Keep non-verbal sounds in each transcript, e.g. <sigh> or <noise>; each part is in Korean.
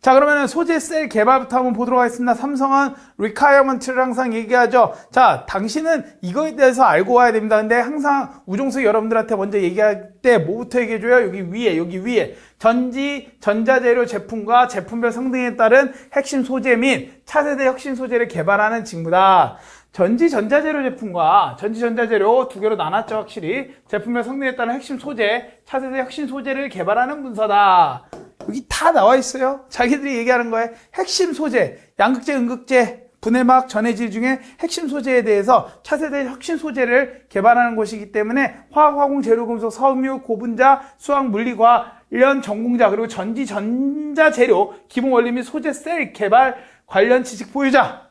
자, 그러면 소재 셀 개발부터 한번 보도록 하겠습니다. 삼성은 requirement를 항상 얘기하죠. 자, 당신은 이거에 대해서 알고 와야 됩니다. 근데 항상 우종석 여러분들한테 먼저 얘기할 때 뭐부터 얘기해줘요? 여기 위에, 여기 위에. 전지, 전자재료 제품과 제품별 성능에 따른 핵심 소재 및 차세대 혁신 소재를 개발하는 직무다. 전지 전자재료 제품과 전지 전자재료 두 개로 나눴죠, 확실히. 제품별 성능에 따른 핵심 소재, 차세대 혁신 소재를 개발하는 문서다. 여기 다 나와 있어요. 자기들이 얘기하는 거에 핵심 소재, 양극재, 음극재, 분해막, 전해질 중에 핵심 소재에 대해서 차세대 혁신 소재를 개발하는 곳이기 때문에 화학, 화공, 재료, 금속, 섬유, 고분자, 수학, 물리과 관련 전공자 그리고 전지, 전자 재료, 기본 원리 및 소재 셀 개발 관련 지식 보유자.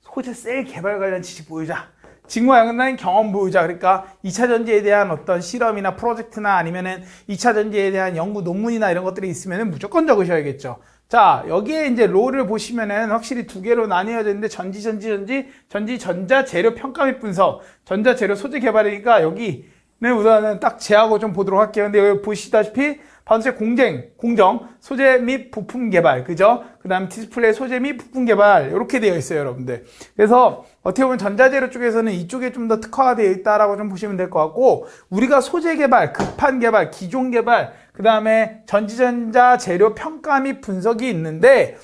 소재 셀 개발 관련 지식 보유자. 연관된 경험 보유자. 그러니까 2차 전지에 대한 어떤 실험이나 프로젝트나 아니면은 2차 전지에 대한 연구 논문이나 이런 것들이 있으면은 무조건 적으셔야겠죠. 자, 여기에 이제 롤을 보시면은 확실히 두 개로 나뉘어져 있는데 전지, 전지, 전지, 전지, 전자, 재료 평가 및 분석, 전자, 재료, 소재 개발이니까 여기는 우선은 딱 제하고 좀 보도록 할게요. 근데 여기 보시다시피 반도체 공정, 공정, 소재 및 부품 개발, 그죠? 그 다음 디스플레이 소재 및 부품 개발, 이렇게 되어 있어요, 여러분들. 그래서 어떻게 보면 전자재료 쪽에서는 이쪽에 좀 더 특화되어 있다라고 좀 보시면 될 것 같고, 우리가 소재 개발, 급한 개발, 기존 개발, 그 다음에 전지전자 재료 평가 및 분석이 있는데,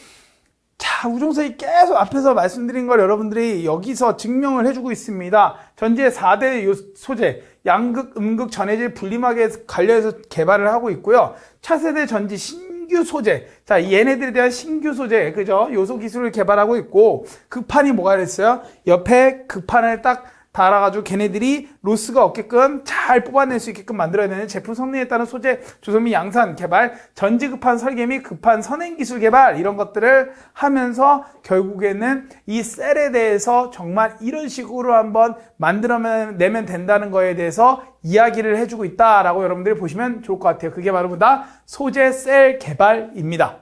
자, 우종석이 계속 앞에서 말씀드린 걸 여러분들이 여기서 증명을 해주고 있습니다. 전지의 4대 요- 소재, 양극, 음극, 전해질, 분리막에 관련해서 개발을 하고 있고요. 차세대 전지 신규 소재. 자, 얘네들에 대한 신규 소재, 그죠? 요소 기술을 개발하고 있고, 급판이 뭐가 됐어요? 옆에 급판을 딱 달아가지고 걔네들이 로스가 없게끔 잘 뽑아낼 수 있게끔 만들어야 되는 제품 성능에 따른 소재 조소 및 양산 개발, 전지 급한 설계 및 급한 선행 기술 개발 이런 것들을 하면서 결국에는 이 셀에 대해서 정말 이런 식으로 한번 만들어내면 된다는 거에 대해서 이야기를 해주고 있다라고 여러분들이 보시면 좋을 것 같아요. 그게 바로 뭐다? 소재 셀 개발입니다.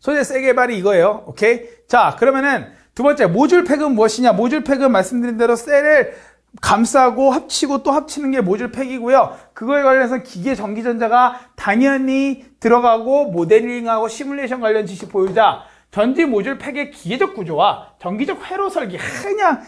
소재 셀 개발이 이거예요. 오케이? 자, 그러면은 두 번째 모듈 팩은 무엇이냐? 모듈 팩은 말씀드린 대로 셀을 감싸고 합치고 또 합치는 게 모듈 팩이고요. 그거에 관련해서 기계 전기전자가 당연히 들어가고 모델링하고 시뮬레이션 관련 지식 보유자 전지 모듈 팩의 기계적 구조와 전기적 회로 설계 그냥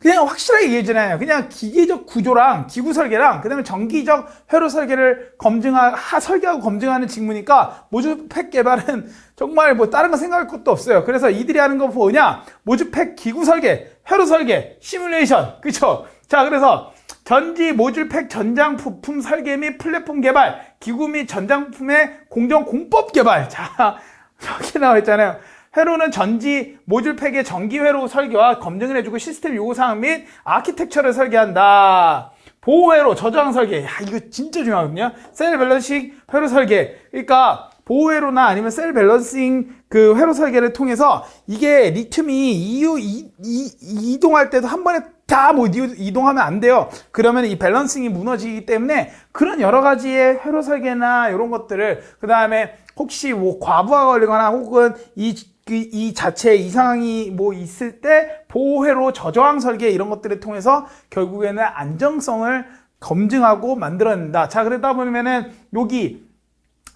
그냥 확실하게 얘기해주잖아요. 그냥 기계적 구조랑 기구 설계랑 그다음에 전기적 회로 설계를 검증하 하 설계하고 검증하는 직무니까 모듈팩 개발은 <laughs> 정말 뭐 다른 거 생각할 것도 없어요. 그래서 이들이 하는 거 뭐냐? 모듈팩 기구 설계, 회로 설계, 시뮬레이션, 그쵸? 자, 그래서 전지 모듈팩 전장 부품 설계 및 플랫폼 개발, 기구 및 전장 부품의 공정 공법 개발. 자, <laughs> 저기 나와 있잖아요. 회로는 전지 모듈팩의 전기 회로 설계와 검증을 해주고 시스템 요구사항 및 아키텍처를 설계한다. 보호 회로 저장 설계. 야, 이거 진짜 중요하거든요. 셀 밸런싱 회로 설계. 그러니까 보호 회로나 아니면 셀 밸런싱 그 회로 설계를 통해서 이게 리튬이 이유 이, 이, 이동할 때도 한 번에 다 뭐 이동하면 안 돼요. 그러면 이 밸런싱이 무너지기 때문에 그런 여러 가지의 회로 설계나 이런 것들을 그 다음에 혹시 뭐 과부하가 걸리거나 혹은 이, 그, 이 자체에 이상이 뭐 있을 때 보호회로 저저항 설계 이런 것들을 통해서 결국에는 안정성을 검증하고 만들어낸다. 자, 그러다 보면은 여기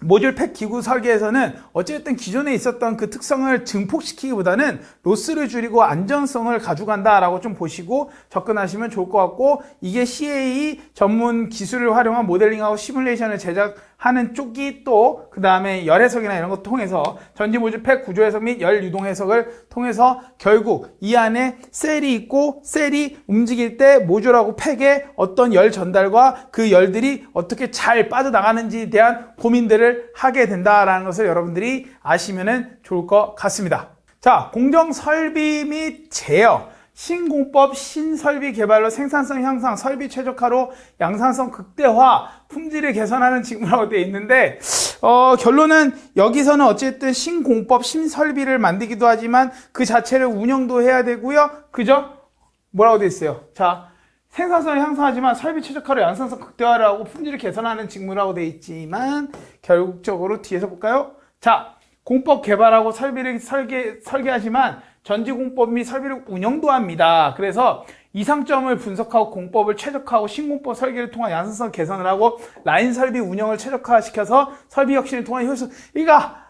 모듈 팩 기구 설계에서는 어쨌든 기존에 있었던 그 특성을 증폭시키기보다는 로스를 줄이고 안전성을 가져간다라고 좀 보시고 접근하시면 좋을 것 같고 이게 CA 전문 기술을 활용한 모델링하고 시뮬레이션을 제작 하는 쪽이 또 그 다음에 열 해석이나 이런 것 통해서 전지 모듈 팩 구조 해석 및 열 유동 해석을 통해서 결국 이 안에 셀이 있고 셀이 움직일 때 모듈하고 팩의 어떤 열 전달과 그 열들이 어떻게 잘 빠져나가는지에 대한 고민들을 하게 된다라는 것을 여러분들이 아시면 좋을 것 같습니다. 자, 공정 설비 및 제어. 신공법 신설비 개발로 생산성 향상, 설비 최적화로 양산성 극대화, 품질을 개선하는 직무라고 되어 있는데 어, 결론은 여기서는 어쨌든 신공법 신설비를 만들기도 하지만 그 자체를 운영도 해야 되고요. 그죠? 뭐라고 되어 있어요? 자, 생산성을 향상하지만 설비 최적화로 양산성 극대화를 하고 품질을 개선하는 직무라고 되어 있지만 결국적으로 뒤에서 볼까요? 자, 공법 개발하고 설비를 설계, 설계하지만 전지 공법 및 설비를 운영도 합니다. 그래서 이상점을 분석하고 공법을 최적화하고 신공법 설계를 통한 양산성 개선을 하고 라인 설비 운영을 최적화시켜서 설비 혁신을 통한 효율성. 그러니까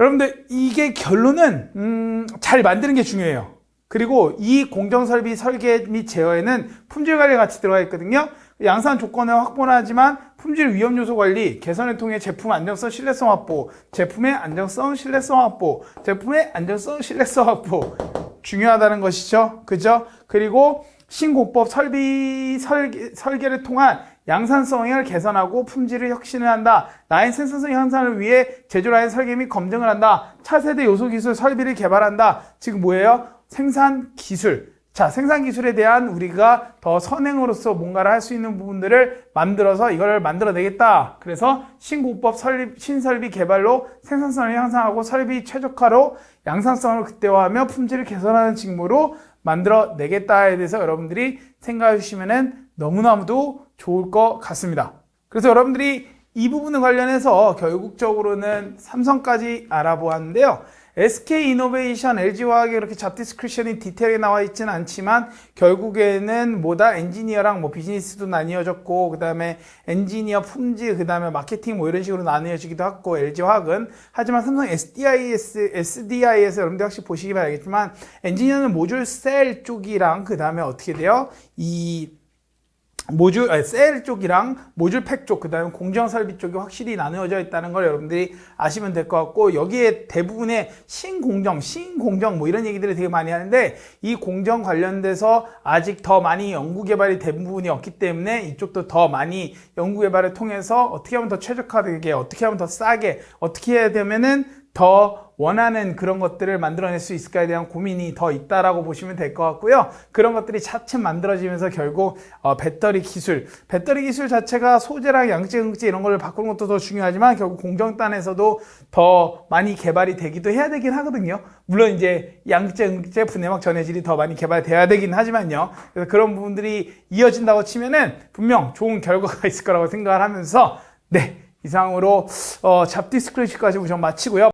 여러분들 이게 결론은 음, 잘 만드는 게 중요해요. 그리고 이 공정설비 설계 및 제어에는 품질 관리 같이 들어가 있거든요. 양산 조건을 확보는 하지만 품질 위험 요소 관리, 개선을 통해 제품 안정성, 신뢰성 확보, 제품의 안정성, 신뢰성 확보, 제품의 안정성, 신뢰성 확보 중요하다는 것이죠. 그죠? 그리고 신공법 설비 설계, 설계를 통한 양산성을 개선하고 품질을 혁신을 한다. 라인 생산성 향상을 위해 제조 라인 설계 및 검증을 한다. 차세대 요소 기술 설비를 개발한다. 지금 뭐예요? 생산 기술. 자, 생산 기술에 대한 우리가 더 선행으로서 뭔가를 할 수 있는 부분들을 만들어서 이걸 만들어내겠다. 그래서 신공법 설립, 신설비 개발로 생산성을 향상하고 설비 최적화로 양산성을 극대화하며 품질을 개선하는 직무로 만들어내겠다에 대해서 여러분들이 생각해 주시면은 너무나도 좋을 것 같습니다. 그래서 여러분들이 이 부분에 관련해서 결국적으로는 삼성까지 알아보았는데요. SK 이노베이션, LG화학에 이렇게 잡 디스크리션이 디테일하게 나와 있지는 않지만 결국에는 뭐다 엔지니어랑 뭐 비즈니스도 나뉘어졌고 그 다음에 엔지니어 품질 그 다음에 마케팅 뭐 이런 식으로 나뉘어지기도 하고 LG화학은 하지만 삼성 SDIS, SDI에서 여러분들 혹시 보시기만 알겠지만 엔지니어는 모듈 셀 쪽이랑 그 다음에 어떻게 돼요? 이 모듈, 아니, 셀 쪽이랑 모듈 팩 쪽, 그 다음에 공정 설비 쪽이 확실히 나누어져 있다는 걸 여러분들이 아시면 될 것 같고, 여기에 대부분의 신공정, 신공정 뭐 이런 얘기들을 되게 많이 하는데, 이 공정 관련돼서 아직 더 많이 연구 개발이 된 부분이 없기 때문에 이쪽도 더 많이 연구 개발을 통해서 어떻게 하면 더 최적화되게, 어떻게 하면 더 싸게, 어떻게 해야 되면은 더 원하는 그런 것들을 만들어낼 수 있을까에 대한 고민이 더 있다라고 보시면 될 것 같고요. 그런 것들이 차츰 만들어지면서 결국 어, 배터리 기술, 배터리 기술 자체가 소재랑 양재, 응재 이런 걸 바꾸는 것도 더 중요하지만 결국 공정단에서도 더 많이 개발이 되기도 해야 되긴 하거든요. 물론 이제 양재, 응재, 분해막 전해질이 더 많이 개발돼야 되긴 하지만요. 그래서 그런 부분들이 이어진다고 치면은 분명 좋은 결과가 있을 거라고 생각을 하면서 네 이상으로 어, 잡 디스크리시까지 우선 마치고요.